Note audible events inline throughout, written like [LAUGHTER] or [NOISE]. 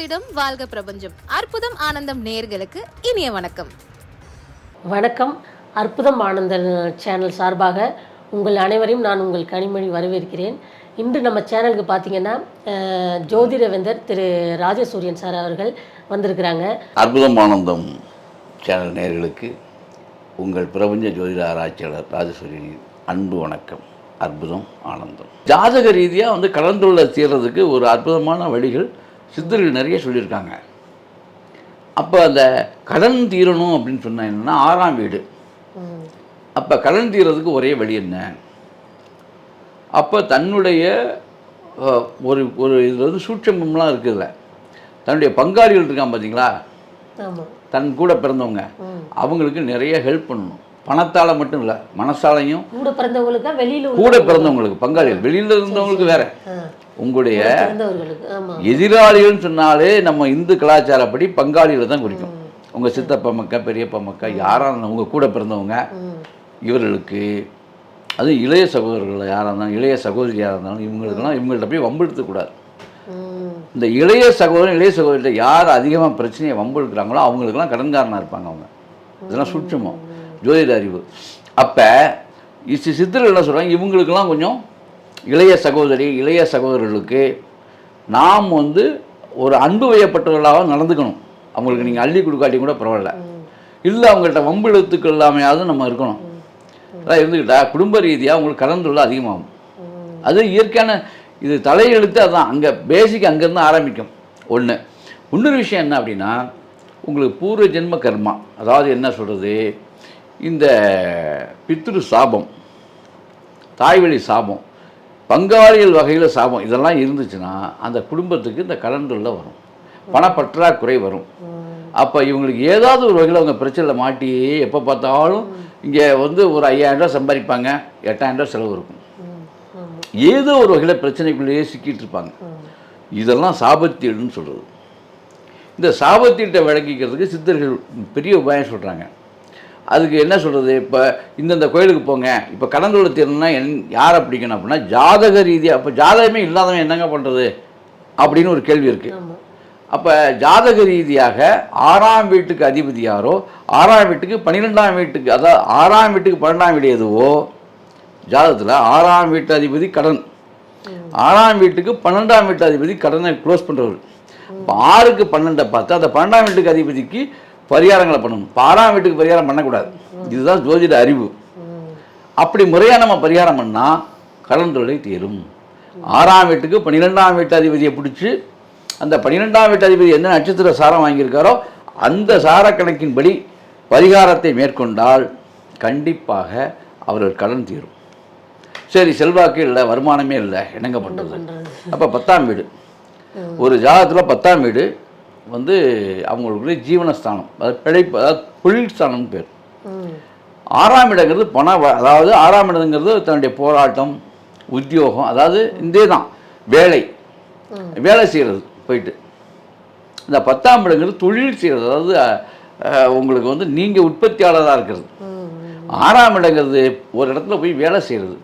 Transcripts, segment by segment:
ஜோதிடம் வாழ்க பிரபஞ்சம். அற்புதம் ஆனந்தம் நேர்களுக்கு இனிய வணக்கம். வணக்கம். அற்புதம் ஆனந்த சேனல் சார்பாக உங்கள் அனைவரையும் நான் உங்கள் கனிமொழி வரவேற்கிறேன். இன்று நம்ம சேனலுக்கு பார்த்தீங்கன்னா ஜோதிடவேந்தர் திரு ராஜசூரியன் சார் அவர்கள் வந்திருக்கிறாங்க. அற்புதம் ஆனந்தம் சேனல் நேயர்களுக்கு உங்கள் பிரபஞ்ச ஜோதிட ஆராய்ச்சியாளர் ராஜசூரியனின் அன்பு வணக்கம். அற்புதம் ஆனந்தம். ஜாதக ரீதியாக வந்து கலந்துள்ள தீர்றதுக்கு ஒரு அற்புதமான வழிகள் சித்தர்கள் நிறைய சொல்லியிருக்காங்க. அப்போ அந்த கடன் தீரணும் அப்படின்னு சொன்னா என்னன்னா ஆறாம் வீடு. அப்போ கடன் தீர்றதுக்கு ஒரே வழி என்ன? அப்போ தன்னுடைய ஒரு ஒரு இதில் வந்து சூட்சமம்லாம் இருக்குதுல்ல. தன்னுடைய பங்காளிகள் இருக்கான் பார்த்தீங்களா தன் கூட பிறந்தவங்க. அவங்களுக்கு நிறைய ஹெல்ப் பண்ணணும். பணத்தால் மட்டும் இல்லை மனசாலையும் கூட பிறந்தவங்களுக்கு வெளியில் கூட பிறந்தவங்களுக்கு பங்காளிகள் வெளியில் இருந்தவங்களுக்கு வேற. உங்களுடைய எதிராளிகள்னு சொன்னாலே நம்ம இந்து கலாச்சாரப்படி பங்காளிகளை தான் குறிக்கும். உங்கள் சித்தப்பா மக்கா பெரியப்பா மக்கா யாராக இருந்தாலும் உங்கள் கூட பிறந்தவங்க இவர்களுக்கு அது இளைய சகோதரர்கள் யாராக இருந்தாலும் இளைய சகோதரியாக இருந்தாலும் இவங்களுக்கெல்லாம் இவங்கள்ட்ட போய் வம்பெடுத்துக்கூடாது இந்த இளைய சகோதரன் இளைய சகோதரிட்ட யார் அதிகமாக பிரச்சனையை வம்பெடுக்கிறாங்களோ அவங்களுக்கெல்லாம் கடன்காரனாக இருப்பாங்க அவங்க. இதெல்லாம் சுற்றமோ ஜோதிட அறிவு. அப்போ இசி சித்தர்கள் என்ன சொல்கிறாங்க இவங்களுக்கெல்லாம் கொஞ்சம் இளைய சகோதரி இளைய சகோதரர்களுக்கு நாம் வந்து ஒரு அன்பு வயப்பட்டவர்களாக நடந்துக்கணும். அவங்களுக்கு நீங்கள் அள்ளி கொடுக்காட்டி கூட பரவாயில்ல. இல்லை அவங்கள்ட்ட வம்பு எழுத்துக்கள் இல்லாமையாவது நம்ம இருக்கணும். அதான் இருந்துக்கிட்டா குடும்ப ரீதியாக உங்களுக்கு கடன் தொல்லை அதிகமாகும். அது இயற்கையான இது தலையெழுத்து அதான். அங்கே பேசிக் அங்கேருந்து ஆரம்பிக்கும். ஒன்று இன்னொரு விஷயம் என்ன அப்படின்னா உங்களுக்கு பூர்வ ஜென்ம கர்மா. அதாவது என்ன சொல்கிறது இந்த பித்ரு சாபம் தாய்வழி சாபம் பங்காளிகள் வகையில் சாபம் இதெல்லாம் இருந்துச்சுன்னா அந்த குடும்பத்துக்கு இந்த கடன் தொல்லை வரும். பணப்பற்றாக்குறை வரும். அப்போ இவங்களுக்கு ஏதாவது ஒரு வகையில் அவங்க பிரச்சனையில் மாட்டி எப்போ பார்த்தாலும் இங்கே வந்து ஒரு ஐயாயிரம் ரூபாய் சம்பாதிப்பாங்க எட்டாயிரம் செலவு இருக்கும். ஏதோ ஒரு வகையில் பிரச்சனைக்குள்ளேயே சிக்கிட்டு இருப்பாங்க. இதெல்லாம் சாபத்தீடுன்னு சொல்கிறது இந்த சாபத்தீட்டை விளக்கிக்கிறதுக்கு சித்தர்கள் பெரிய உபாயம் சொல்கிறாங்க அதுக்கு என்ன சொல்கிறது இப்போ இந்தந்த கோயிலுக்கு போங்க. இப்போ கடந்தோட தீரணும்னா என் யாரை பிடிக்கணும் அப்படின்னா ஜாதக ரீதியாக அப்போ ஜாதகமே இல்லாதவன் என்னங்க பண்ணுறது அப்படின்னு ஒரு கேள்வி இருக்குது அப்போ ஜாதக ரீதியாக ஆறாம் வீட்டுக்கு அதிபதி யாரோ ஆறாம் வீட்டுக்கு பன்னிரெண்டாம் வீட்டுக்கு அதாவது ஆறாம் வீட்டுக்கு பன்னெண்டாம் வீடு எதுவோ ஜாதகத்தில் ஆறாம் வீட்டு அதிபதி கடன். ஆறாம் வீட்டுக்கு பன்னெண்டாம் வீட்டு அதிபதி கடனை க்ளோஸ் பண்ணுறவர் இப்போ ஆறுக்கு பன்னெண்டை பார்த்து அந்த பன்னெண்டாம் வீட்டுக்கு அதிபதிக்கு பரிகாரங்களை பண்ணணும். ஆறாம் வீட்டுக்கு பரிகாரம் பண்ணக்கூடாது. இதுதான் ஜோதிட அறிவு. அப்படி முறையாக நம்ம பரிகாரம் பண்ணால் கடன் தொல்லை தீரும். ஆறாம் வீட்டுக்கு பன்னிரெண்டாம் வீட்டு அதிபதியை பிடிச்சி அந்த பன்னிரெண்டாம் வீட்டு அதிபதி எந்த நட்சத்திர சாரம் வாங்கியிருக்காரோ அந்த சார கணக்கின்படி பரிகாரத்தை மேற்கொண்டால் கண்டிப்பாக அவர்கள் கடன் தீரும். சரி செல்வாக்கு இல்லை வருமானமே இல்லை என்னங்க பண்ணுறது அப்போ பத்தாம் வீடு. ஒரு ஜாதகத்தில் பத்தாம் வீடு வந்து அவங்களுக்குரிய ஜீவனஸ்தானம் அதாவது பிழைப்பு அதாவது தொழில் ஸ்தானம்னு பேர் ஆறாம் இடங்கிறது பண அதாவது ஆறாம் இடங்கிறது தன்னுடைய போராட்டம் உத்தியோகம் அதாவது இதே தான் வேலை வேலை செய்கிறது போயிட்டு. இந்த பத்தாம் இடங்கிறது தொழில் செய்கிறது அதாவது உங்களுக்கு வந்து நீங்கள் உற்பத்தியாளராக இருக்கிறது. ஆறாம் இடங்கிறது ஒரு இடத்துல போய் வேலை செய்கிறது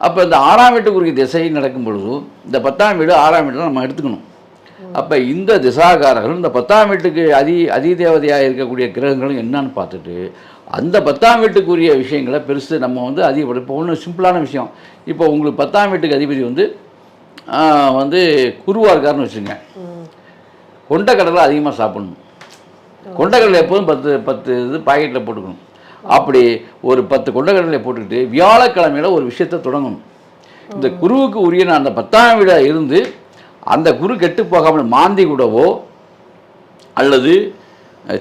அப்போ இந்த ஆறாம் வீட்டுக்குரிய திசை நடக்கும் பொழுதும் இந்த பத்தாம் வீடு ஆறாம் வீடு நம்ம எடுத்துக்கணும். அப்போ இந்த திசாகாரர்களும் இந்த பத்தாம் வீட்டுக்கு அதி அதிதேவதையாக இருக்கக்கூடிய கிரகங்களும் என்னன்னு பார்த்துட்டு அந்த பத்தாம் வீட்டுக்குரிய விஷயங்களை பெருசு நம்ம வந்து அதிக இப்போ ஒன்று சிம்பிளான விஷயம். இப்போ உங்களுக்கு பத்தாம் வீட்டுக்கு அதிபதி வந்து வந்து குருவாக இருக்காருன்னு வச்சுங்க கொண்டக்கடலை அதிகமாக சாப்பிடணும். கொண்டக்கடலை எப்போதும் பத்து பத்து இது பாக்கெட்டில் போட்டுக்கணும். அப்படி ஒரு பத்து கொண்டக்கடலை போட்டுக்கிட்டு வியாழக்கிழமையில ஒரு விஷயத்தை தொடங்கணும். இந்த குருவுக்கு உரிய அந்த பத்தாம் வீடாக இருந்து அந்த குரு கெட்டு போகாமல் மாந்தி கூடவோ அல்லது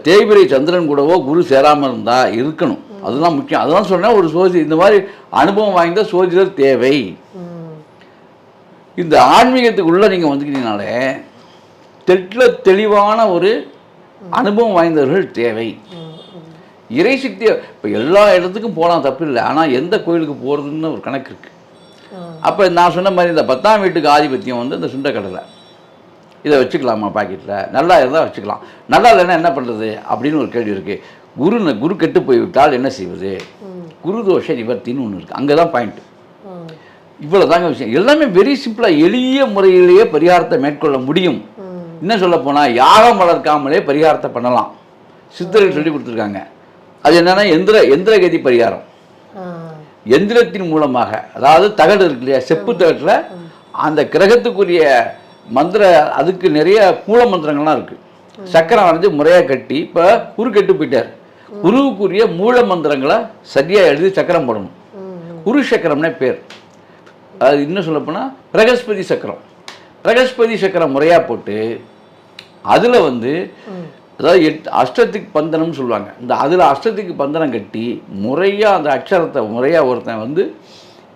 தேய்பிரை சந்திரன் கூடவோ குரு சேராமல் இருந்தால் இருக்கணும். அதுதான் முக்கியம். அதெல்லாம் சொன்னேன் ஒரு சோதி இந்த மாதிரி அனுபவம் வாய்ந்த சோதிடர் தேவை. இந்த ஆன்மீகத்துக்குள்ளே நீங்கள் வந்துக்கிட்டீங்கனாலே தெட்ல தெளிவான ஒரு அனுபவம் வாய்ந்தவர்கள் தேவை. இறை சக்தி இப்போ எல்லா இடத்துக்கும் போகலாம் தப்பு இல்லை ஆனால் எந்த கோயிலுக்கு போகிறதுன்னு ஒரு கணக்கு இருக்குது அப்போ நான் சொன்ன மாதிரி இந்த பத்தாம் வீட்டுக்கு ஆதிபத்தியம் வந்து இந்த சுண்டக்கடலை இதை வச்சுக்கலாமா பாக்கெட்டில் நல்லா இருந்தால் வச்சுக்கலாம். நல்லா இல்லைன்னா என்ன பண்ணுறது அப்படின்னு ஒரு கேள்வி இருக்குது குரு குரு கெட்டு போய்விட்டால் என்ன செய்வது? குரு தோஷ நிவர்த்தின்னு ஒன்று இருக்குது அங்கே தான் பாயிண்ட் இவ்வளோ தாங்க விஷயம். எல்லாமே வெரி சிம்பிளாக எளிய முறையிலேயே பரிகாரத்தை மேற்கொள்ள முடியும். இன்னும் சொல்ல போனால் யாகம் வளர்க்காமலே பரிகாரத்தை பண்ணலாம். சித்தர்கள் சொல்லி கொடுத்துருக்காங்க. அது என்னன்னா எந்திர எந்திரகதி பரிகாரம். எந்திரத்தின் மூலமாக அதாவது தகடு இருக்கு இல்லையா செப்பு தகட்டில் அந்த கிரகத்துக்குரிய மந்திர அதுக்கு நிறைய மூல மந்திரங்கள்லாம் இருக்கு. சக்கரம் வரைஞ்சு முறையாக கட்டி இப்போ குரு கெட்டு போயிட்டார். குருவுக்குரிய மூல மந்திரங்களை சரியாக எழுதி சக்கரம் போடணும். குரு சக்கரம்னே பேர். அது இன்னும் சொல்லப்போனால் பிரகஸ்பதி சக்கரம். பிரகஸ்பதி சக்கரம் முறையாக போட்டு அதில் வந்து அதாவது எட் அஷ்டத்துக்கு பந்தனம்னு சொல்லுவாங்க. இந்த அதில் அஷ்டத்துக்கு பந்தனம் கட்டி முறையாக அந்த அக்ஷரத்தை முறையாக ஒருத்தன் வந்து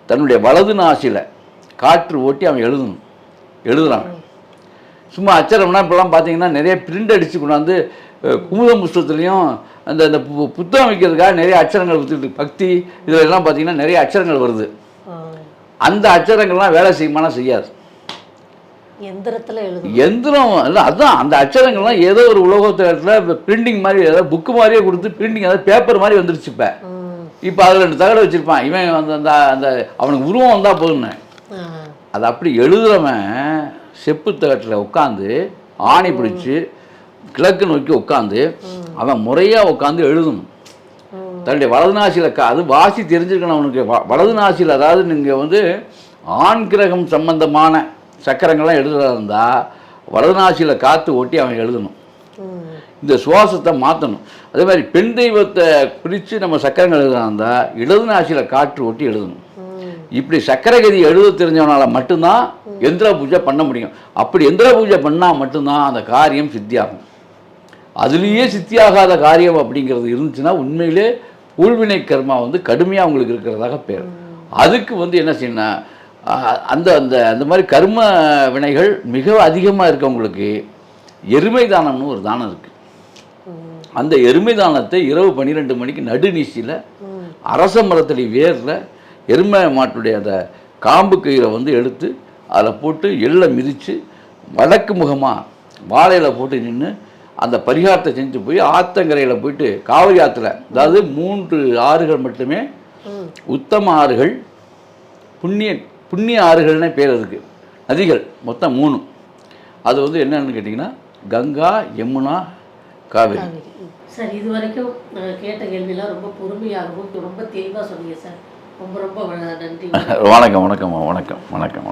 தன்னுடைய வலது நாசியில் காற்று ஓட்டி அவன் எழுதணும். எழுதுறான். சும்மா அச்சரம்னா இப்போலாம் பார்த்தீங்கன்னா நிறைய பிரிண்ட் அடித்து கொண்டாந்து அஹ், குமுதம் புஸ்தகத்துலேயும் அந்த அந்த பு- புத்தகம் வைக்கிறதுக்காக நிறைய அச்சரங்கள் கொடுத்துட்டு பக்தி இதுல எல்லாம் பார்த்தீங்கன்னா நிறைய அச்சரங்கள் வருது. அந்த அச்சரங்கள்லாம் வேலை செய்யுமானா செய்யாது. எந்திரத்துல எழுதும் எந்திரம் இல்லை அதான் அந்த அச்சரங்கள்லாம் ஏதோ ஒரு உலகத்தில் பிரிண்டிங் மாதிரி ஏதாவது புக்கு மாதிரியே கொடுத்து பிரிண்டிங் அதாவது பேப்பர் மாதிரி வந்துருச்சு இப்போ. இப்போ அதில் ரெண்டு தகடு வச்சுருப்பான். இவன் அந்த அந்த அந்த அவனுக்கு உருவம் வந்தால் போதும்னு. ஆ. அது அப்படி எழுதுறவன் செப்பு தகட்டில் உட்காந்து ஆணி பிடிச்சி கிழக்கு நோக்கி உட்காந்து அவன் முறையாக உட்காந்து எழுதணும். தன்னுடைய வலது நாசியில் அது வாசி தெரிஞ்சிருக்கணும் அவனுக்கு. வலது நாசியில் அதாவது நீங்கள் வந்து ஆண் கிரகம் சம்பந்தமான சக்கரங்கள்லாம் எழுதுறதா இருந்தால் வலது நாசியில் காற்று ஓட்டி அவன் எழுதணும். இந்த சுவாசத்தை மாற்றணும் அதே மாதிரி பெண் தெய்வத்தை பிரித்து நம்ம சக்கரங்கள் எழுதுறதா இருந்தால் இடது நாசியில் காற்று ஓட்டி எழுதணும். இப்படி சக்கரகதி எழுத தெரிஞ்சவனால மட்டும்தான் எந்திர பூஜை பண்ண முடியும். அப்படி எந்திர பூஜை பண்ணால் மட்டும்தான் அந்த காரியம் சித்தியாகும். அதுலேயே சித்தியாகாத காரியம் அப்படிங்கிறது இருந்துச்சுன்னா உண்மையிலே ஊழ்வினை கர்மா வந்து கடுமையாக உங்களுக்கு இருக்கிறதாக பேர் அதுக்கு வந்து என்ன செய்யணும் ஆஹ் அந்த அந்த அந்த மாதிரி கர்ம வினைகள் மிக அதிகமாக இருக்கவங்களுக்கு எருமை தானம்னு ஒரு தானம் இருக்குது அந்த எருமை தானத்தை இரவு பன்னிரெண்டு மணிக்கு நடுநீசியில் அரச மரத்தடி வேரில் எருமை மாட்டுடைய அந்த காம்பு கயிறை வந்து எடுத்து அதில் போட்டு எள்ளை மிதித்து வடக்கு முகமாக வாழையில் போட்டு நின்று அந்த பரிகாரத்தை செஞ்சு போய் ஆத்தங்கரையில் போயிட்டு காவிரி ஆற்றுல அதாவது மூன்று ஆறுகள் மட்டுமே உத்தம ஆறுகள் புண்ணிய புண்ணிய ஆறுகள்னே பேர் அதுக்கு. நதிகள் மொத்தம் மூணு. அது வந்து என்னன்னு கேட்டிங்கன்னா கங்கா யமுனா காவிரி. சார் இது வரைக்கும் கேட்ட கேள்வியெல்லாம் ரொம்ப பொறுமையாகவும் ரொம்ப தெளிவாக சொன்னீங்க சார். ரொம்ப ரொம்ப நன்றி. [LAUGHS] வணக்கம் வணக்கம் வணக்கம் வணக்கம் வணக்கம்.